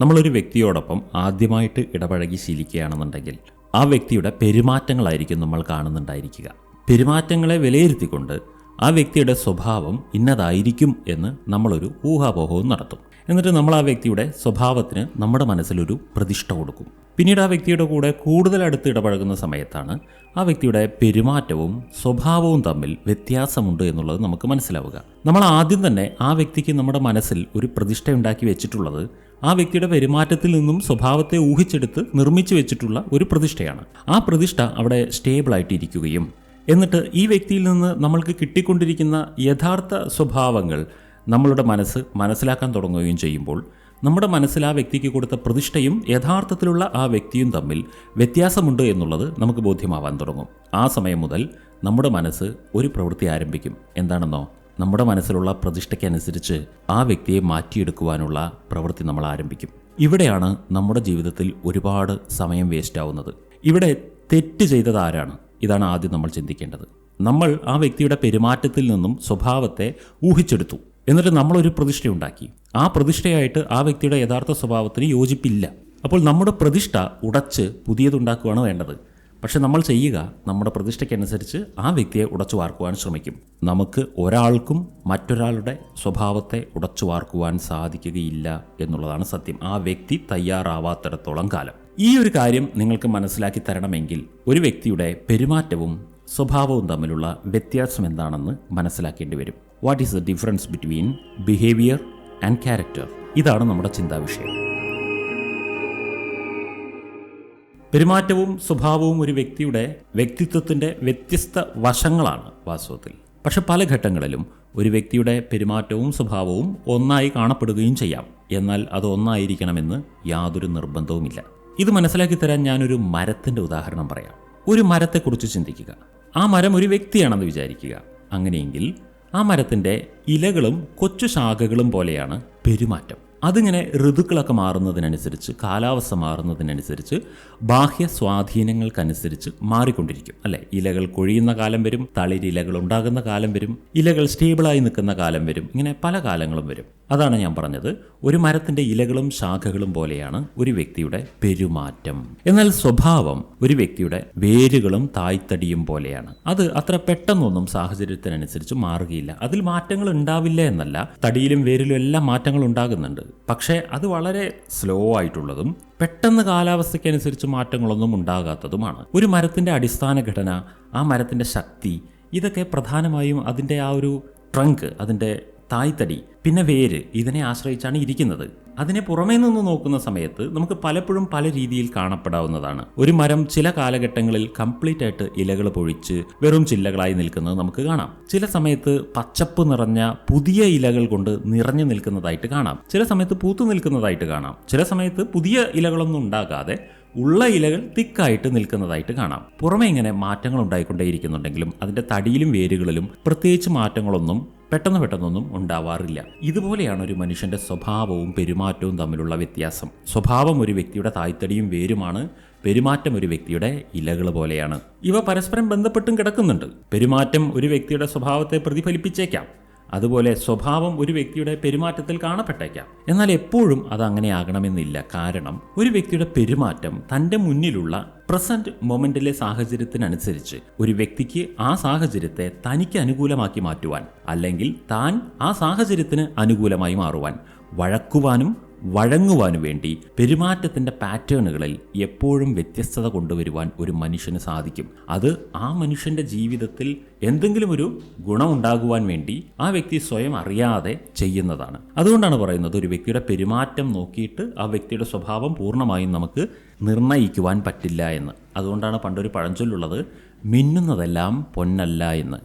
നമ്മളൊരു വ്യക്തിയോടൊപ്പം ആദ്യമായിട്ട് ഇടപഴകി ശീലിക്കുകയാണെന്നുണ്ടെങ്കിൽ ആ വ്യക്തിയുടെ പെരുമാറ്റങ്ങളായിരിക്കും നമ്മൾ കാണുന്നുണ്ടായിരിക്കുക. പെരുമാറ്റങ്ങളെ വിലയിരുത്തിക്കൊണ്ട് ആ വ്യക്തിയുടെ സ്വഭാവം ഇന്നതായിരിക്കും എന്ന് നമ്മളൊരു ഊഹാപോഹവും നടത്തും. എന്നിട്ട് നമ്മൾ ആ വ്യക്തിയുടെ സ്വഭാവത്തിന് നമ്മുടെ മനസ്സിലൊരു പ്രതിഷ്ഠ കൊടുക്കും. പിന്നീട് ആ വ്യക്തിയുടെ കൂടെ കൂടുതൽ അടുത്ത് ഇടപഴകുന്ന സമയത്താണ് ആ വ്യക്തിയുടെ പെരുമാറ്റവും സ്വഭാവവും തമ്മിൽ വ്യത്യാസമുണ്ട് എന്നുള്ളത് നമുക്ക് മനസ്സിലാവുക. നമ്മൾ ആദ്യം തന്നെ ആ വ്യക്തിക്ക് നമ്മുടെ മനസ്സിൽ ഒരു പ്രതിഷ്ഠ ഉണ്ടാക്കി വെച്ചിട്ടുള്ളത് ആ വ്യക്തിയുടെ പെരുമാറ്റത്തിൽ നിന്നും സ്വഭാവത്തെ ഊഹിച്ചെടുത്ത് നിർമ്മിച്ചു വെച്ചിട്ടുള്ള ഒരു പ്രതിഷ്ഠയാണ്. ആ പ്രതിഷ്ഠ അവിടെ സ്റ്റേബിളായിട്ടിരിക്കുകയും എന്നിട്ട് ഈ വ്യക്തിയിൽ നിന്ന് നമ്മൾക്ക് കിട്ടിക്കൊണ്ടിരിക്കുന്ന യഥാർത്ഥ സ്വഭാവങ്ങൾ നമ്മളുടെ മനസ്സ് മനസ്സിലാക്കാൻ തുടങ്ങുകയും ചെയ്യുമ്പോൾ നമ്മുടെ മനസ്സിൽ ആ വ്യക്തിക്ക് കൊടുത്ത പ്രതിഷ്ഠയും യഥാർത്ഥത്തിലുള്ള ആ വ്യക്തിയും തമ്മിൽ വ്യത്യാസമുണ്ട് എന്നുള്ളത് നമുക്ക് ബോധ്യമാവാൻ തുടങ്ങും. ആ സമയം മുതൽ നമ്മുടെ മനസ്സ് ഒരു പ്രവൃത്തി ആരംഭിക്കും. എന്താണെന്നോ? നമ്മുടെ മനസ്സിലുള്ള പ്രതിഷ്ഠയ്ക്കനുസരിച്ച് ആ വ്യക്തിയെ മാറ്റിയെടുക്കുവാനുള്ള പ്രവൃത്തി നമ്മൾ ആരംഭിക്കും. ഇവിടെയാണ് നമ്മുടെ ജീവിതത്തിൽ ഒരുപാട് സമയം വേസ്റ്റ് ആവുന്നത്. ഇവിടെ തെറ്റ് ചെയ്തത് ആരാണ്? ഇതാണ് ആദ്യം നമ്മൾ ചിന്തിക്കേണ്ടത്. നമ്മൾ ആ വ്യക്തിയുടെ പെരുമാറ്റത്തിൽ നിന്നും സ്വഭാവത്തെ ഊഹിച്ചെടുത്തു. എന്നിട്ട് നമ്മളൊരു പ്രതിഷ്ഠയുണ്ടാക്കി ആ പ്രതിഷ്ഠയായിട്ട് ആ വ്യക്തിയുടെ യഥാർത്ഥ സ്വഭാവത്തിന് യോജിപ്പില്ല. അപ്പോൾ നമ്മുടെ പ്രതിഷ്ഠ ഉടച്ച് പുതിയതുണ്ടാക്കുകയാണ് വേണ്ടത്. പക്ഷെ നമ്മൾ ചെയ്യുക നമ്മുടെ പ്രതിഷ്ഠയ്ക്കനുസരിച്ച് ആ വ്യക്തിയെ ഉടച്ചു വാർക്കുവാൻ ശ്രമിക്കും. നമുക്ക് ഒരാൾക്കും മറ്റൊരാളുടെ സ്വഭാവത്തെ ഉടച്ചു വാർക്കുവാൻ സാധിക്കുകയില്ല എന്നുള്ളതാണ് സത്യം. ആ വ്യക്തി തയ്യാറാവാത്തിടത്തോളം കാലം. ഈ ഒരു കാര്യം നിങ്ങൾക്ക് മനസ്സിലാക്കി തരണമെങ്കിൽ ഒരു വ്യക്തിയുടെ പെരുമാറ്റവും സ്വഭാവവും തമ്മിലുള്ള വ്യത്യാസം എന്താണെന്ന് മനസ്സിലാക്കേണ്ടി വരും. What is the difference between behaviour and character ഇതാണ് നമ്മുടെ ചിന്താ വിഷയം പെരുമാറ്റവും സ്വഭാവവും ഒരു വ്യക്തിയുടെ വ്യക്തിത്വത്തിന്റെ വ്യത്യസ്ത വശങ്ങളാണ് വാസ്തവത്തിൽ. പക്ഷെ പല ഘട്ടങ്ങളിലും ഒരു വ്യക്തിയുടെ പെരുമാറ്റവും സ്വഭാവവും ഒന്നായി കാണപ്പെടുകയും ചെയ്യാം. എന്നാൽ അത് ഒന്നായിരിക്കണമെന്ന് യാതൊരു നിർബന്ധവുമില്ല. ഇത് മനസ്സിലാക്കി തരാൻ ഞാനൊരു മരത്തിന്റെ ഉദാഹരണം പറയാം. ഒരു മരത്തെക്കുറിച്ച് ചിന്തിക്കുക. ആ മരം ഒരു വ്യക്തിയാണെന്ന് വിചാരിക്കുക. അങ്ങനെയെങ്കിൽ ആ മരത്തിന്റെ ഇലകളും കൊച്ചു ശാഖകളും പോലെയാണ് പെരുമാറ്റം. അതിങ്ങനെ ഋതുക്കളൊക്കെ മാറുന്നതിനനുസരിച്ച് കാലാവസ്ഥ മാറുന്നതിനനുസരിച്ച് ബാഹ്യ സ്വാധീനങ്ങൾക്കനുസരിച്ച് മാറിക്കൊണ്ടിരിക്കും അല്ലെ? ഇലകൾ കൊഴിയുന്ന കാലം വരും തളിരിലകൾ ഉണ്ടാകുന്ന കാലം വരും ഇലകൾ സ്റ്റേബിളായി നിൽക്കുന്ന കാലം വരും ഇങ്ങനെ പല കാലങ്ങളും വരും. അതാണ് ഞാൻ പറഞ്ഞത്. ഒരു മരത്തിന്റെ ഇലകളും ശാഖകളും പോലെയാണ് ഒരു വ്യക്തിയുടെ പെരുമാറ്റം. എന്നാൽ സ്വഭാവം ഒരു വ്യക്തിയുടെ വേരുകളും തായ്തടിയും പോലെയാണ്. അത് അത്ര പെട്ടെന്നൊന്നും സാഹചര്യത്തിനനുസരിച്ച് മാറുകയില്ല. അതിൽ മാറ്റങ്ങൾ ഉണ്ടാവില്ല എന്നല്ല. തടിയിലും വേരിലും എല്ലാം മാറ്റങ്ങൾ ഉണ്ടാകുന്നുണ്ട്. പക്ഷേ അത് വളരെ സ്ലോ ആയിട്ടുള്ളതും പെട്ടെന്ന് കാലാവസ്ഥയ്ക്കനുസരിച്ച് മാറ്റങ്ങളൊന്നും ഉണ്ടാകാത്തതുമാണ്. ഒരു മരത്തിന്റെ അടിസ്ഥാന ഘടന ആ മരത്തിന്റെ ശക്തി ഇതൊക്കെ പ്രധാനമായും അതിന്റെ ആ ഒരു ട്രങ്ക് അതിന്റെ തായ്തടി പിന്നെ വേര് ഇതിനെ ആശ്രയിച്ചാണ് ഇരിക്കുന്നത്. അതിനെ പുറമേ നിന്ന് നോക്കുന്ന സമയത്ത് നമുക്ക് പലപ്പോഴും പല രീതിയിൽ കാണപ്പെടാവുന്നതാണ്. ഒരു മരം ചില കാലഘട്ടങ്ങളിൽ കംപ്ലീറ്റ് ആയിട്ട് ഇലകൾ പൊഴിച്ച് വെറും ചില്ലകളായി നിൽക്കുന്നത് നമുക്ക് കാണാം. ചില സമയത്ത് പച്ചപ്പ് നിറഞ്ഞ പുതിയ ഇലകൾ കൊണ്ട് നിറഞ്ഞു നിൽക്കുന്നതായിട്ട് കാണാം. ചില സമയത്ത് പൂത്തു നിൽക്കുന്നതായിട്ട് കാണാം. ചില സമയത്ത് പുതിയ ഇലകളൊന്നും ഉണ്ടാകാതെ ഉള്ള ഇലകൾ തിക്കായിട്ട് നിൽക്കുന്നതായിട്ട് കാണാം. പുറമെ ഇങ്ങനെ മാറ്റങ്ങൾ ഉണ്ടായിക്കൊണ്ടേയിരിക്കുന്നുണ്ടെങ്കിലും അതിന്റെ തടിയിലും വേരുകളിലും പ്രത്യേകിച്ച് മാറ്റങ്ങളൊന്നും പെട്ടെന്ന് പെട്ടെന്നൊന്നും ഉണ്ടാവാറില്ല. ഇതുപോലെയാണ് ഒരു മനുഷ്യന്റെ സ്വഭാവവും പെരുമാറ്റവും തമ്മിലുള്ള വ്യത്യാസം. സ്വഭാവം ഒരു വ്യക്തിയുടെ തായ്തടിയും വേരുമാണ് പെരുമാറ്റം ഒരു വ്യക്തിയുടെ ഇലകൾ പോലെയാണ്. ഇവ പരസ്പരം ബന്ധപ്പെട്ടും കിടക്കുന്നുണ്ട്. പെരുമാറ്റം ഒരു വ്യക്തിയുടെ സ്വഭാവത്തെ പ്രതിഫലിപ്പിച്ചേക്കാം. അതുപോലെ സ്വഭാവം ഒരു വ്യക്തിയുടെ പെരുമാറ്റത്തിൽ കാണപ്പെട്ടേക്കാം. എന്നാൽ എപ്പോഴും അത് അങ്ങനെ ആകണമെന്നില്ല കാരണം ഒരു വ്യക്തിയുടെ പെരുമാറ്റം തന്റെ മുന്നിലുള്ള പ്രസന്റ് മൊമെന്റിലെ സാഹചര്യത്തിനനുസരിച്ച് ഒരു വ്യക്തിക്ക് ആ സാഹചര്യത്തെ തനിക്ക് അനുകൂലമാക്കി മാറ്റുവാൻ അല്ലെങ്കിൽ താൻ ആ സാഹചര്യത്തിന് അനുകൂലമായി മാറുവാൻ വഴക്കുവാനും വഴങ്ങുവാനു വേണ്ടി പെരുമാറ്റത്തിന്റെ പാറ്റേണുകളിൽ എപ്പോഴും വ്യത്യസ്തത കൊണ്ടുവരുവാൻ ഒരു മനുഷ്യന് സാധിക്കും. അത് ആ മനുഷ്യന്റെ ജീവിതത്തിൽ എന്തെങ്കിലും ഒരു ഗുണമുണ്ടാകുവാൻ വേണ്ടി ആ വ്യക്തി സ്വയം അറിയാതെ ചെയ്യുന്നതാണ്. അതുകൊണ്ടാണ് പറയുന്നത് ഒരു വ്യക്തിയുടെ പെരുമാറ്റം നോക്കിയിട്ട് ആ വ്യക്തിയുടെ സ്വഭാവം പൂർണമായും നമുക്ക് നിർണയിക്കുവാൻ പറ്റില്ല എന്ന്. അതുകൊണ്ടാണ് പണ്ടൊരു പഴഞ്ചൊല്ലുള്ളത് മിന്നുന്നതെല്ലാം പൊന്നല്ല എന്ന്.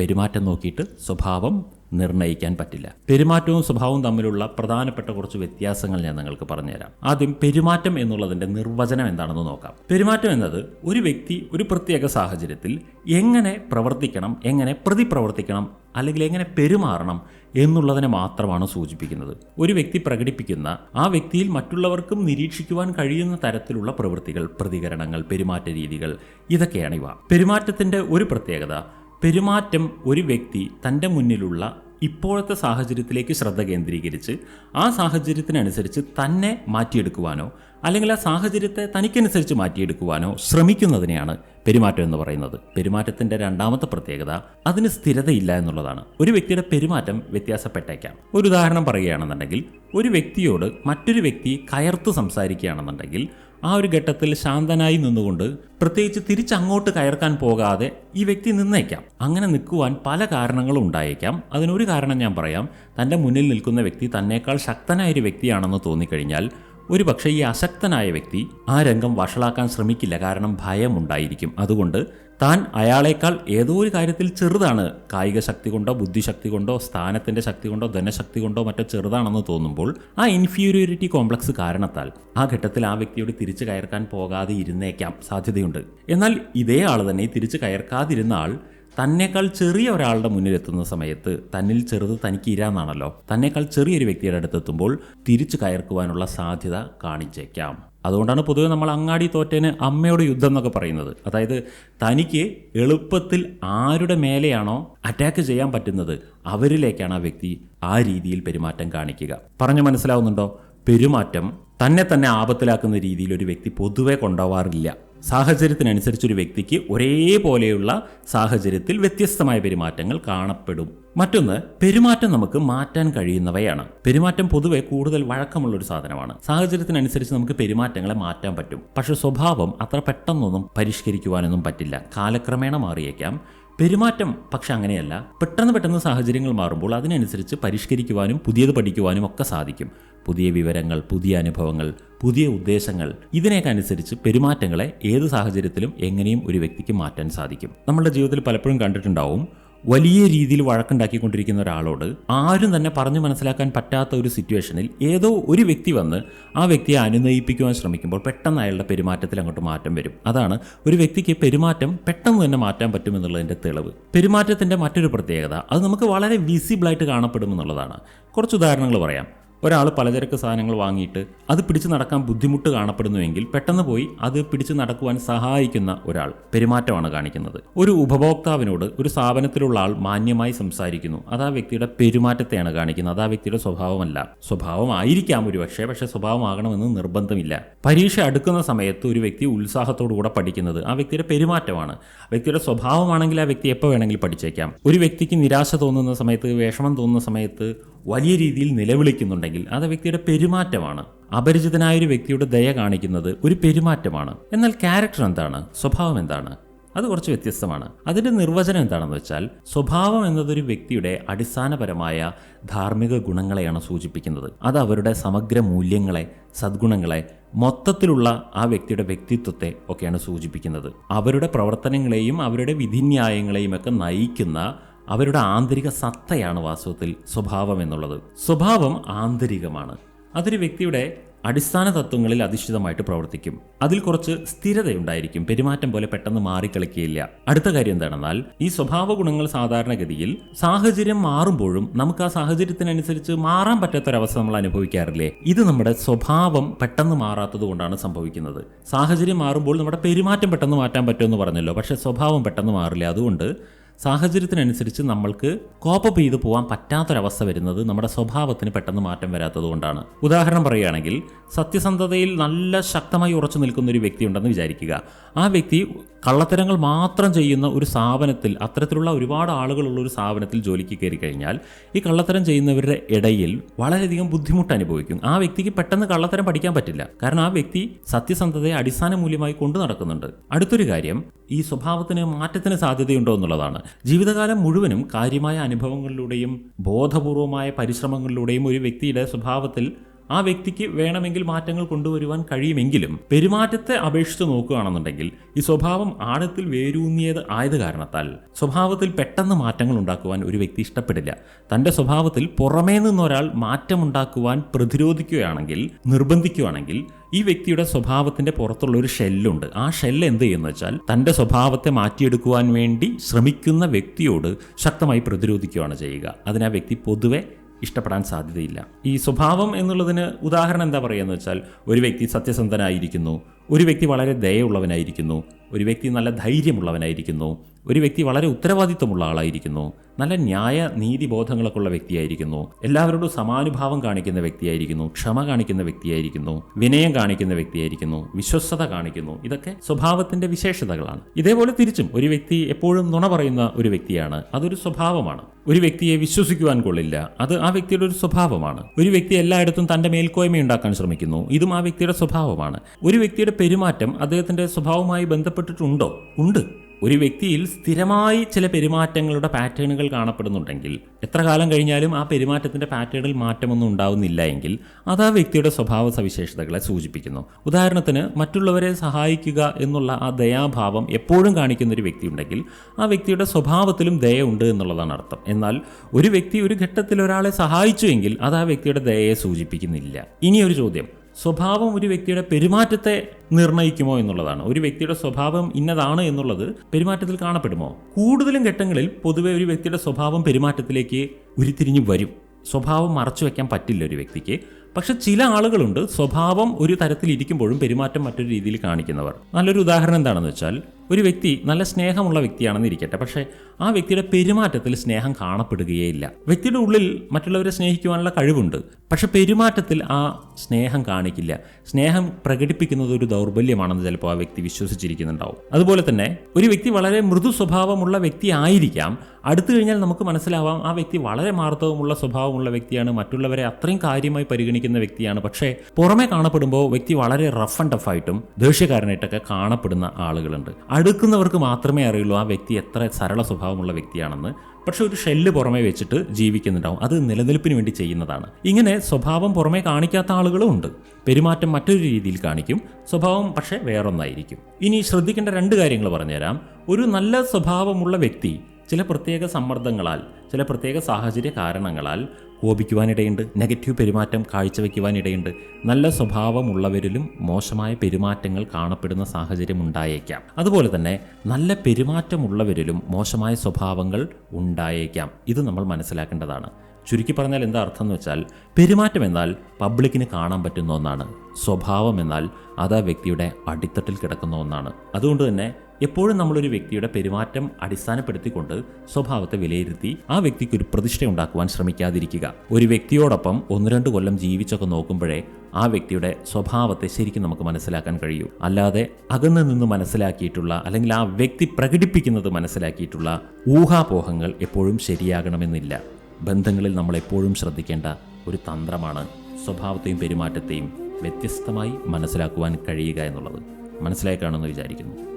പെരുമാറ്റം നോക്കിയിട്ട് സ്വഭാവം നിർണയിക്കാൻ പറ്റില്ല. പെരുമാറ്റവും സ്വഭാവവും തമ്മിലുള്ള പ്രധാനപ്പെട്ട കുറച്ച് വ്യത്യാസങ്ങൾ ഞാൻ നിങ്ങൾക്ക് പറഞ്ഞുതരാം. ആദ്യം പെരുമാറ്റം എന്നുള്ളതിന്റെ നിർവചനം എന്താണെന്ന് നോക്കാം. പെരുമാറ്റം എന്നത് ഒരു വ്യക്തി ഒരു പ്രത്യേക സാഹചര്യത്തിൽ എങ്ങനെ പ്രവർത്തിക്കണം എങ്ങനെ പ്രതിപ്രവർത്തിക്കണം അല്ലെങ്കിൽ എങ്ങനെ പെരുമാറണം എന്നുള്ളതിനെ മാത്രമാണ് സൂചിപ്പിക്കുന്നത്. ഒരു വ്യക്തി പ്രകടിപ്പിക്കുന്ന ആ വ്യക്തിയിൽ മറ്റുള്ളവർക്കും നിരീക്ഷിക്കുവാൻ കഴിയുന്ന തരത്തിലുള്ള പ്രവൃത്തികൾ പ്രതികരണങ്ങൾ പെരുമാറ്റ രീതികൾ ഇതൊക്കെയാണ് ഇവ. പെരുമാറ്റത്തിന്റെ ഒരു പ്രത്യേകത പെരുമാറ്റം ഒരു വ്യക്തി തന്റെ മുന്നിലുള്ള ഇപ്പോഴത്തെ സാഹചര്യത്തിലേക്ക് ശ്രദ്ധ കേന്ദ്രീകരിച്ച് ആ സാഹചര്യത്തിനനുസരിച്ച് തന്നെ മാറ്റിയെടുക്കുവാനോ അല്ലെങ്കിൽ ആ സാഹചര്യത്തെ തനിക്കനുസരിച്ച് മാറ്റിയെടുക്കുവാനോ ശ്രമിക്കുന്നതിനെയാണ് പെരുമാറ്റം എന്ന് പറയുന്നത്. പെരുമാറ്റത്തിന്റെ രണ്ടാമത്തെ പ്രത്യേകത അതിന് സ്ഥിരതയില്ല എന്നുള്ളതാണ്. ഒരു വ്യക്തിയുടെ പെരുമാറ്റം വ്യത്യാസപ്പെട്ടേക്കാം. ഒരു ഉദാഹരണം പറയുകയാണെന്നുണ്ടെങ്കിൽ ഒരു വ്യക്തിയോട് മറ്റൊരു വ്യക്തി കയർത്ത് സംസാരിക്കുകയാണെന്നുണ്ടെങ്കിൽ ആ ഒരു ഘട്ടത്തിൽ ശാന്തനായി നിന്നുകൊണ്ട് പ്രത്യേകിച്ച് തിരിച്ചങ്ങോട്ട് കയർക്കാൻ പോകാതെ ഈ വ്യക്തി നിന്നേക്കാം. അങ്ങനെ നിൽക്കുവാൻ പല കാരണങ്ങളും ഉണ്ടായേക്കാം. അതിനൊരു കാരണം ഞാൻ പറയാം. തന്റെ മുന്നിൽ നിൽക്കുന്ന വ്യക്തി തന്നേക്കാൾ ശക്തനായ ഒരു വ്യക്തിയാണെന്ന് തോന്നിക്കഴിഞ്ഞാൽ ഒരു പക്ഷേ ഈ അശക്തനായ വ്യക്തി ആ രംഗം വഷളാക്കാൻ ശ്രമിക്കില്ല. കാരണം ഭയമുണ്ടായിരിക്കും അതുകൊണ്ട് താൻ അയാളേക്കാൾ ഏതോ ഒരു കാര്യത്തിൽ ചെറുതാണ്. കായിക ശക്തി കൊണ്ടോ ബുദ്ധിശക്തി കൊണ്ടോ സ്ഥാനത്തിന്റെ ശക്തി കൊണ്ടോ ധനശക്തി കൊണ്ടോ മറ്റോ ചെറുതാണെന്ന് തോന്നുമ്പോൾ ആ ഇൻഫീരിയോറിറ്റി കോംപ്ലക്സ് കാരണത്താൽ ആ ഘട്ടത്തിൽ ആ വ്യക്തിയോട് തിരിച്ചു കയർക്കാൻ പോകാതെ ഇരുന്നേക്കാം സാധ്യതയുണ്ട്. എന്നാൽ ഇതേ ആൾ തന്നെ തിരിച്ചു കയർക്കാതിരുന്ന ആൾ തന്നേക്കാൾ ചെറിയ ഒരാളുടെ മുന്നിൽ എത്തുന്ന സമയത്ത് തന്നിൽ ചെറുത് തനിക്ക് ഇരാന്നാണല്ലോ തന്നേക്കാൾ ചെറിയൊരു വ്യക്തിയുടെ അടുത്തെത്തുമ്പോൾ തിരിച്ചു കയർക്കുവാനുള്ള സാധ്യത കാണിച്ചേക്കാം. അതുകൊണ്ടാണ് പൊതുവെ നമ്മൾ അങ്ങാടി തോറ്റേന് അമ്മയോട് യുദ്ധം എന്നൊക്കെ പറയുന്നത്. അതായത് തനിക്ക് എളുപ്പത്തിൽ ആരുടെ മേലെയാണോ അറ്റാക്ക് ചെയ്യാൻ പറ്റുന്നത് അവരിലേക്കാണ് ആ വ്യക്തി ആ രീതിയിൽ പെരുമാറ്റം കാണിക്കുക. പറഞ്ഞു മനസ്സിലാവുന്നുണ്ടോ? പെരുമാറ്റം തന്നെ തന്നെ ആപത്തിലാക്കുന്ന രീതിയിൽ ഒരു വ്യക്തി പൊതുവെ കൊണ്ടുപോകാറില്ല സാഹചര്യത്തിനനുസരിച്ച് ഒരു വ്യക്തിക്ക് ഒരേപോലെയുള്ള സാഹചര്യത്തിൽ വ്യത്യസ്തമായ പെരുമാറ്റങ്ങൾ കാണപ്പെടും. മറ്റൊന്ന് പെരുമാറ്റം നമുക്ക് മാറ്റാൻ കഴിയുന്നവയാണ്. പെരുമാറ്റം പൊതുവെ കൂടുതൽ വഴക്കമുള്ള ഒരു സാധനമാണ്. സാഹചര്യത്തിനനുസരിച്ച് നമുക്ക് പെരുമാറ്റങ്ങളെ മാറ്റാൻ പറ്റും. പക്ഷെ സ്വഭാവം അത്ര പെട്ടെന്നൊന്നും പരിഷ്കരിക്കുവാനൊന്നും പറ്റില്ല. കാലക്രമേണ മാറിയേക്കാം. പെരുമാറ്റം പക്ഷെ അങ്ങനെയല്ല. പെട്ടെന്ന് പെട്ടെന്ന് സാഹചര്യങ്ങൾ മാറുമ്പോൾ അതിനനുസരിച്ച് പരിഷ്കരിക്കുവാനും പുതിയത് പഠിക്കുവാനും ഒക്കെ സാധിക്കും. പുതിയ വിവരങ്ങൾ പുതിയ അനുഭവങ്ങൾ പുതിയ ഉദ്ദേശങ്ങൾ ഇതിനെയൊക്കെ അനുസരിച്ച് പെരുമാറ്റങ്ങളെ ഏത് സാഹചര്യത്തിലും എങ്ങനെയും ഒരു വ്യക്തിക്ക് മാറ്റാൻ സാധിക്കും. നമ്മുടെ ജീവിതത്തിൽ പലപ്പോഴും കണ്ടിട്ടുണ്ടാവും വലിയ രീതിയിൽ വഴക്കുണ്ടാക്കിക്കൊണ്ടിരിക്കുന്ന ഒരാളോട് ആരും തന്നെ പറഞ്ഞു മനസ്സിലാക്കാൻ പറ്റാത്ത ഒരു സിറ്റുവേഷനിൽ ഏതോ ഒരു വ്യക്തി വന്ന് ആ വ്യക്തിയെ അനുനയിപ്പിക്കുവാൻ ശ്രമിക്കുമ്പോൾ പെട്ടെന്ന് അയാളുടെ പെരുമാറ്റത്തിൽ അങ്ങോട്ട് മാറ്റം വരും. അതാണ് ഒരു വ്യക്തിക്ക് പെരുമാറ്റം പെട്ടെന്ന് തന്നെ മാറ്റാൻ പറ്റുമെന്നുള്ളതിന്റെ തെളിവ്. പെരുമാറ്റത്തിന്റെ മറ്റൊരു പ്രത്യേകത അത് നമുക്ക് വളരെ വിസിബിളായിട്ട് കാണപ്പെടുമെന്നുള്ളതാണ്. കുറച്ച് ഉദാഹരണങ്ങൾ പറയാം. ഒരാൾ പലചരക്ക് സാധനങ്ങൾ വാങ്ങിയിട്ട് അത് പിടിച്ചു നടക്കാൻ ബുദ്ധിമുട്ട് കാണപ്പെടുന്നുവെങ്കിൽ പെട്ടെന്ന് പോയി അത് പിടിച്ചു നടക്കുവാൻ സഹായിക്കുന്ന ഒരാൾ പെരുമാറ്റമാണ് കാണിക്കുന്നത്. ഒരു ഉപഭോക്താവിനോട് ഒരു സ്ഥാപനത്തിലുള്ള ആൾ മാന്യമായി സംസാരിക്കുന്നു. അത് ആ വ്യക്തിയുടെ പെരുമാറ്റത്തെയാണ് കാണിക്കുന്നത്. അത് ആ വ്യക്തിയുടെ സ്വഭാവമല്ല. സ്വഭാവമായിരിക്കാം ഒരു പക്ഷേ പക്ഷേ സ്വഭാവമാകണമെന്ന് നിർബന്ധമില്ല. പരീക്ഷ അടുക്കുന്ന സമയത്ത് ഒരു വ്യക്തി ഉത്സാഹത്തോടുകൂടെ പഠിക്കുന്നത് ആ വ്യക്തിയുടെ പെരുമാറ്റമാണ്. വ്യക്തിയുടെ സ്വഭാവമാണെങ്കിൽ ആ വ്യക്തി എപ്പോൾ വേണമെങ്കിൽ പഠിച്ചേക്കാം. ഒരു വ്യക്തിക്ക് നിരാശ തോന്നുന്ന സമയത്ത് വിഷമം തോന്നുന്ന സമയത്ത് വലിയ രീതിയിൽ നിലവിളിക്കുന്നുണ്ടെങ്കിൽ അത് വ്യക്തിയുടെ പെരുമാറ്റമാണ്. അപരിചിതനായ ഒരു വ്യക്തിയുടെ ദയ കാണിക്കുന്നത് ഒരു പെരുമാറ്റമാണ്. എന്നാൽ ക്യാരക്ടർ എന്താണ്? സ്വഭാവം എന്താണ്? അത് കുറച്ച് വ്യത്യസ്തമാണ്. അതിന്റെ നിർവചനം എന്താണെന്ന് വെച്ചാൽ സ്വഭാവം എന്നതൊരു വ്യക്തിയുടെ അടിസ്ഥാനപരമായ ധാർമ്മിക ഗുണങ്ങളെയാണ് സൂചിപ്പിക്കുന്നത്. അത് അവരുടെ സമഗ്ര മൂല്യങ്ങളെ സദ്ഗുണങ്ങളെ മൊത്തത്തിലുള്ള ആ വ്യക്തിയുടെ വ്യക്തിത്വത്തെ ഒക്കെയാണ് സൂചിപ്പിക്കുന്നത്. അവരുടെ പ്രവർത്തനങ്ങളെയും അവരുടെ വിധിന്യായങ്ങളെയും ഒക്കെ നയിക്കുന്ന അവരുടെ ആന്തരിക സത്തയാണ് വാസ്തവത്തിൽ സ്വഭാവം എന്നുള്ളത്. സ്വഭാവം ആന്തരികമാണ്. അതൊരു വ്യക്തിയുടെ അടിസ്ഥാന തത്വങ്ങളിൽ അധിഷ്ഠിതമായിട്ട് പ്രവർത്തിക്കും. അതിൽ കുറച്ച് സ്ഥിരതയുണ്ടായിരിക്കും. പെരുമാറ്റം പോലെ പെട്ടെന്ന് മാറിക്കളിക്കുകയില്ല. അടുത്ത കാര്യം എന്താണെന്നാൽ ഈ സ്വഭാവ ഗുണങ്ങൾ സാധാരണഗതിയിൽ സാഹചര്യം മാറുമ്പോഴും നമുക്ക് ആ സാഹചര്യത്തിനനുസരിച്ച് മാറാൻ പറ്റാത്തൊരവസ്ഥ നമ്മൾ അനുഭവിക്കാറില്ലേ? ഇത് നമ്മുടെ സ്വഭാവം പെട്ടെന്ന് മാറാത്തത് കൊണ്ടാണ് സംഭവിക്കുന്നത്. സാഹചര്യം മാറുമ്പോൾ നമ്മുടെ പെരുമാറ്റം പെട്ടെന്ന് മാറ്റാൻ പറ്റുമെന്ന് പറഞ്ഞല്ലോ. പക്ഷേ സ്വഭാവം പെട്ടെന്ന് മാറില്ല. അതുകൊണ്ട് സാഹചര്യത്തിനനുസരിച്ച് നമ്മൾക്ക് കോപ്പപ്പ് ചെയ്ത് പോകാൻ പറ്റാത്തൊരവസ്ഥ വരുന്നത് നമ്മുടെ സ്വഭാവത്തിന് പെട്ടെന്ന് മാറ്റം വരാത്തതുകൊണ്ടാണ് ഉദാഹരണം പറയുകയാണെങ്കിൽ സത്യസന്ധതയിൽ നല്ല ശക്തമായി ഉറച്ചു നിൽക്കുന്ന ഒരു വ്യക്തി ഉണ്ടെന്ന് വിചാരിക്കുക. ആ വ്യക്തി കള്ളത്തരങ്ങൾ മാത്രം ചെയ്യുന്ന ഒരു സ്ഥാപനത്തിൽ അത്തരത്തിലുള്ള ഒരുപാട് ആളുകളുള്ള ഒരു സ്ഥാപനത്തിൽ ജോലിക്ക് കയറി കഴിഞ്ഞാൽ ഈ കള്ളത്തരം ചെയ്യുന്നവരുടെ ഇടയിൽ വളരെയധികം ബുദ്ധിമുട്ട് അനുഭവിക്കും. ആ വ്യക്തിക്ക് പെട്ടെന്ന് കള്ളത്തരം പഠിക്കാൻ പറ്റില്ല. കാരണം ആ വ്യക്തി സത്യസന്ധതയെ അടിസ്ഥാന മൂല്യമായി കൊണ്ടു നടക്കുന്നുണ്ട്. അടുത്തൊരു കാര്യം ഈ സ്വഭാവത്തിന് മാറ്റത്തിന് സാധ്യതയുണ്ടോ എന്നുള്ളതാണ്. ജീവിതകാലം മുഴുവനും കാര്യമായ അനുഭവങ്ങളിലൂടെയും ബോധപൂർവമായ പരിശ്രമങ്ങളിലൂടെയും ഒരു വ്യക്തിയുടെ സ്വഭാവത്തിൽ ആ വ്യക്തിക്ക് വേണമെങ്കിൽ മാറ്റങ്ങൾ കൊണ്ടുവരുവാൻ കഴിയുമെങ്കിലും പെരുമാറ്റത്തെ അപേക്ഷിച്ച് നോക്കുകയാണെന്നുണ്ടെങ്കിൽ ഈ സ്വഭാവം ആഴത്തിൽ വേരൂന്നിയത് ആയത് കാരണത്താൽ സ്വഭാവത്തിൽ പെട്ടെന്ന് മാറ്റങ്ങൾ ഉണ്ടാക്കുവാൻ ഒരു വ്യക്തി ഇഷ്ടപ്പെടില്ല. തന്റെ സ്വഭാവത്തിൽ പുറമേ നിന്നൊരാൾ മാറ്റമുണ്ടാക്കുവാൻ പ്രതിരോധിക്കുകയാണെങ്കിൽ നിർബന്ധിക്കുകയാണെങ്കിൽ ഈ വ്യക്തിയുടെ സ്വഭാവത്തിന്റെ പുറത്തുള്ള ഒരു ഷെല്ലുണ്ട്. ആ ഷെല്ല് എന്ത് ചെയ്യുന്നു വെച്ചാൽ തന്റെ സ്വഭാവത്തെ മാറ്റിയെടുക്കുവാൻ വേണ്ടി ശ്രമിക്കുന്ന വ്യക്തിയോട് ശക്തമായി പ്രതിരോധിക്കുകയാണ് ചെയ്യുക. അതിനാ വ്യക്തി പൊതുവെ ഇഷ്ടപ്പെടാൻ സാധ്യതയില്ല. ഈ സ്വഭാവം എന്നുള്ളതിന് ഉദാഹരണം എന്താ പറയുക എന്ന് വെച്ചാൽ ഒരു വ്യക്തി സത്യസന്ധനായിരിക്കുന്നു ഒരു വ്യക്തി വളരെ ദയുള്ളവനായിരിക്കുന്നു ഒരു വ്യക്തി നല്ല ധൈര്യമുള്ളവനായിരിക്കുന്നു ഒരു വ്യക്തി വളരെ ഉത്തരവാദിത്വമുള്ള ആളായിരിക്കുന്നു നല്ല ന്യായ നീതി ബോധങ്ങളൊക്കെ ഉള്ള വ്യക്തിയായിരിക്കുന്നു എല്ലാവരോടും സമാനുഭാവം കാണിക്കുന്ന വ്യക്തിയായിരിക്കുന്നു ക്ഷമ കാണിക്കുന്ന വ്യക്തിയായിരിക്കുന്നു വിനയം കാണിക്കുന്ന വ്യക്തിയായിരിക്കുന്നു വിശ്വസ്തത കാണിക്കുന്നു ഇതൊക്കെ സ്വഭാവത്തിന്റെ വിശേഷതകളാണ്. ഇതേപോലെ തിരിച്ചും ഒരു വ്യക്തി എപ്പോഴും നുണ പറയുന്ന ഒരു വ്യക്തിയാണ് അതൊരു സ്വഭാവമാണ്. ഒരു വ്യക്തിയെ വിശ്വസിക്കുവാൻ കൊള്ളില്ല അത് ആ വ്യക്തിയുടെ ഒരു സ്വഭാവമാണ്. ഒരു വ്യക്തി എല്ലായിടത്തും തന്റെ മേൽക്കോയ്മ ഉണ്ടാക്കാൻ ശ്രമിക്കുന്നു ഇതും ആ വ്യക്തിയുടെ സ്വഭാവമാണ്. ഒരു വ്യക്തിയുടെ പെരുമാറ്റം അദ്ദേഹത്തിന്റെ സ്വഭാവവുമായി ബന്ധപ്പെട്ടിട്ടുണ്ടോ? ഉണ്ട്. ഒരു വ്യക്തിയിൽ സ്ഥിരമായി ചില പെരുമാറ്റങ്ങളുടെ പാറ്റേണുകൾ കാണപ്പെടുന്നുണ്ടെങ്കിൽ എത്ര കാലം കഴിഞ്ഞാലും ആ പെരുമാറ്റത്തിന്റെ പാറ്റേണിൽ മാറ്റമൊന്നും ഉണ്ടാവുന്നില്ല എങ്കിൽ അത് ആ വ്യക്തിയുടെ സ്വഭാവ സവിശേഷതകളെ സൂചിപ്പിക്കുന്നു. ഉദാഹരണത്തിന് മറ്റുള്ളവരെ സഹായിക്കുക എന്നുള്ള ആ ദയാഭാവം എപ്പോഴും കാണിക്കുന്ന ഒരു വ്യക്തി ഉണ്ടെങ്കിൽ ആ വ്യക്തിയുടെ സ്വഭാവത്തിലും ദയുണ്ട് എന്നുള്ളതാണ് അർത്ഥം. എന്നാൽ ഒരു വ്യക്തി ഒരു ഘട്ടത്തിൽ ഒരാളെ സഹായിച്ചുവെങ്കിൽ അത് ആ വ്യക്തിയുടെ ദയയെ സൂചിപ്പിക്കുന്നില്ല. ഇനിയൊരു ചോദ്യം. സ്വഭാവം ഒരു വ്യക്തിയുടെ പെരുമാറ്റത്തെ നിർണയിക്കുമോ എന്നുള്ളതാണ്. ഒരു വ്യക്തിയുടെ സ്വഭാവം ഇന്നതാണ് എന്നുള്ളത് പെരുമാറ്റത്തിൽ കാണപ്പെടുമോ? കൂടുതലും ഘട്ടങ്ങളിൽ പൊതുവെ ഒരു വ്യക്തിയുടെ സ്വഭാവം പെരുമാറ്റത്തിലേക്ക് ഉരുത്തിരിഞ്ഞ് വരും. സ്വഭാവം മറച്ചു വയ്ക്കാൻ പറ്റില്ല ഒരു വ്യക്തിക്ക്. പക്ഷെ ചില ആളുകളുണ്ട് സ്വഭാവം ഒരു തരത്തിൽ ഇരിക്കുമ്പോഴും പെരുമാറ്റം മറ്റൊരു രീതിയിൽ കാണിക്കുന്നവർ. നല്ലൊരു ഉദാഹരണം എന്താണെന്ന് വെച്ചാൽ ഒരു വ്യക്തി നല്ല സ്നേഹമുള്ള വ്യക്തിയാണെന്ന് ഇരിക്കട്ടെ പക്ഷേ ആ വ്യക്തിയുടെ പെരുമാറ്റത്തിൽ സ്നേഹം കാണപ്പെടുകയേയില്ല. വ്യക്തിയുടെ ഉള്ളിൽ മറ്റുള്ളവരെ സ്നേഹിക്കുവാനുള്ള കഴിവുണ്ട് പക്ഷെ പെരുമാറ്റത്തിൽ ആ സ്നേഹം കാണിക്കില്ല. സ്നേഹം പ്രകടിപ്പിക്കുന്നത് ഒരു ദൗർബല്യമാണെന്ന് ചിലപ്പോൾ ആ വ്യക്തി വിശ്വസിച്ചിരിക്കുന്നുണ്ടാവും. അതുപോലെ തന്നെ ഒരു വ്യക്തി വളരെ മൃദു സ്വഭാവമുള്ള വ്യക്തി ആയിരിക്കാം അടുത്തു കഴിഞ്ഞാൽ നമുക്ക് മനസ്സിലാവാം ആ വ്യക്തി വളരെ മാർദ്ദവമുള്ള സ്വഭാവമുള്ള വ്യക്തിയാണ് മറ്റുള്ളവരെ അത്രയും കാര്യമായി പരിഗണിക്കുന്ന വ്യക്തിയാണ്. പക്ഷേ പുറമെ കാണപ്പെടുമ്പോൾ വ്യക്തി വളരെ റഫ് ആൻഡ് ടഫ് ആയിട്ടും ദേഷ്യക്കാരനായിട്ടൊക്കെ കാണപ്പെടുന്ന ആളുകളുണ്ട്. അടുക്കുന്നവർക്ക് മാത്രമേ അറിയുള്ളൂ ആ വ്യക്തി എത്ര സരള സ്വഭാവമുള്ള വ്യക്തിയാണെന്ന്. പക്ഷെ ഒരു ഷെല്ല് പുറമേ വെച്ചിട്ട് ജീവിക്കുന്നുണ്ടാവും. അത് നിലനിൽപ്പിന് വേണ്ടി ചെയ്യുന്നതാണ്. ഇങ്ങനെ സ്വഭാവം പുറമേ കാണിക്കാത്ത ആളുകളും ഉണ്ട്. പെരുമാറ്റം മറ്റൊരു രീതിയിൽ കാണിക്കും. സ്വഭാവം പക്ഷേ വേറൊന്നായിരിക്കും. ഇനി ശ്രദ്ധിക്കേണ്ട രണ്ട് കാര്യങ്ങൾ പറഞ്ഞുതരാം. ഒരു നല്ല സ്വഭാവമുള്ള വ്യക്തി ചില പ്രത്യേക സമ്മർദ്ദങ്ങളാൽ ചില പ്രത്യേക സാഹചര്യ കാരണങ്ങളാൽ കോപിക്കുവാനിടയുണ്ട്. നെഗറ്റീവ് പെരുമാറ്റം കാഴ്ചവെക്കുവാനിടയുണ്ട്. നല്ല സ്വഭാവമുള്ളവരിലും മോശമായ പെരുമാറ്റങ്ങൾ കാണപ്പെടുന്ന സാഹചര്യം ഉണ്ടായേക്കാം. അതുപോലെ തന്നെ നല്ല പെരുമാറ്റമുള്ളവരിലും മോശമായ സ്വഭാവങ്ങൾ ഉണ്ടായേക്കാം. ഇത് നമ്മൾ മനസ്സിലാക്കേണ്ടതാണ്. ചുരുക്കി പറഞ്ഞാൽ എന്താ അർത്ഥം എന്ന് വെച്ചാൽ പെരുമാറ്റം എന്നാൽ പബ്ലിക്കിന് കാണാൻ പറ്റുന്ന ഒന്നാണ്. സ്വഭാവം എന്നാൽ അത് ആ വ്യക്തിയുടെ അടിത്തട്ടിൽ കിടക്കുന്ന ഒന്നാണ്. അതുകൊണ്ട് തന്നെ എപ്പോഴും നമ്മളൊരു വ്യക്തിയുടെ പെരുമാറ്റം അടിസ്ഥാനപ്പെടുത്തിക്കൊണ്ട് സ്വഭാവത്തെ വിലയിരുത്തി ആ വ്യക്തിക്ക് ഒരു പ്രതിഷ്ഠ ഉണ്ടാക്കുവാൻ ശ്രമിക്കാതിരിക്കുക. ഒരു വ്യക്തിയോടൊപ്പം ഒന്ന് രണ്ട് കൊല്ലം ജീവിച്ചൊക്കെ നോക്കുമ്പോഴേ ആ വ്യക്തിയുടെ സ്വഭാവത്തെ ശരിക്കും നമുക്ക് മനസ്സിലാക്കാൻ കഴിയൂ. അല്ലാതെ അകന്നു നിന്ന് മനസ്സിലാക്കിയിട്ടുള്ള അല്ലെങ്കിൽ ആ വ്യക്തി പ്രകടിപ്പിക്കുന്നത് മനസ്സിലാക്കിയിട്ടുള്ള ഊഹാപോഹങ്ങൾ എപ്പോഴും ശരിയാകണമെന്നില്ല. ബന്ധങ്ങളിൽ നമ്മൾ എപ്പോഴും ശ്രദ്ധിക്കേണ്ട ഒരു തന്ത്രമാണ് സ്വഭാവത്തെയും പെരുമാറ്റത്തെയും വ്യത്യസ്തമായി മനസ്സിലാക്കുവാൻ കഴിയുക എന്നുള്ളത്. മനസ്സിലായി കാണുമെന്ന് വിചാരിക്കുന്നു.